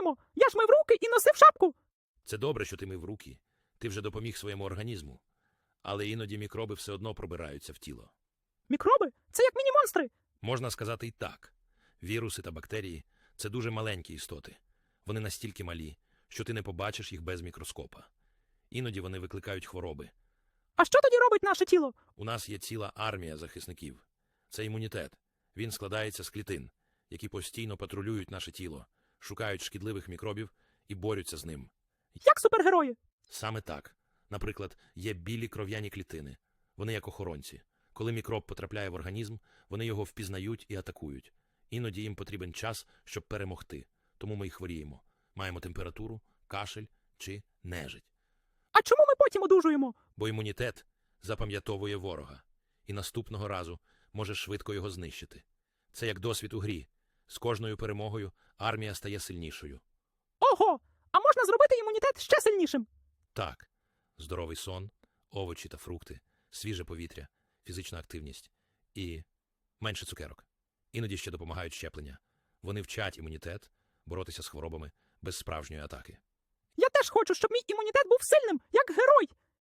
одужуємо. Я ж мив руки і носив шапку. Це добре, що ти мив руки. Ти вже допоміг своєму організму. Але іноді мікроби все одно пробираються в тіло. Мікроби це як міні-монстри. Можна сказати і так: віруси та бактерії це дуже маленькі істоти. Вони настільки малі, що ти не побачиш їх без мікроскопа. Іноді вони викликають хвороби. А що тоді робить наше тіло? У нас є ціла армія захисників. Це імунітет. Він складається з клітин, які постійно патрулюють наше тіло, шукають шкідливих мікробів і борються з ним. Як супергерої? Саме так. Наприклад, є білі кров'яні клітини. Вони як охоронці. Коли мікроб потрапляє в організм, вони його впізнають і атакують. Іноді їм потрібен час, щоб перемогти. Тому ми й хворіємо. Маємо температуру, кашель чи нежить. А чому ми потім одужуємо? Бо імунітет запам'ятовує ворога і наступного разу може швидко його знищити. Це як досвід у грі. З кожною перемогою армія стає сильнішою. Ого! А можна зробити імунітет ще сильнішим? Так, здоровий сон, овочі та фрукти, свіже повітря, фізична активність і менше цукерок. Іноді ще допомагають щеплення. Вони вчать імунітет боротися з хворобами без справжньої атаки. Я теж хочу, щоб мій імунітет був сильним, як герой.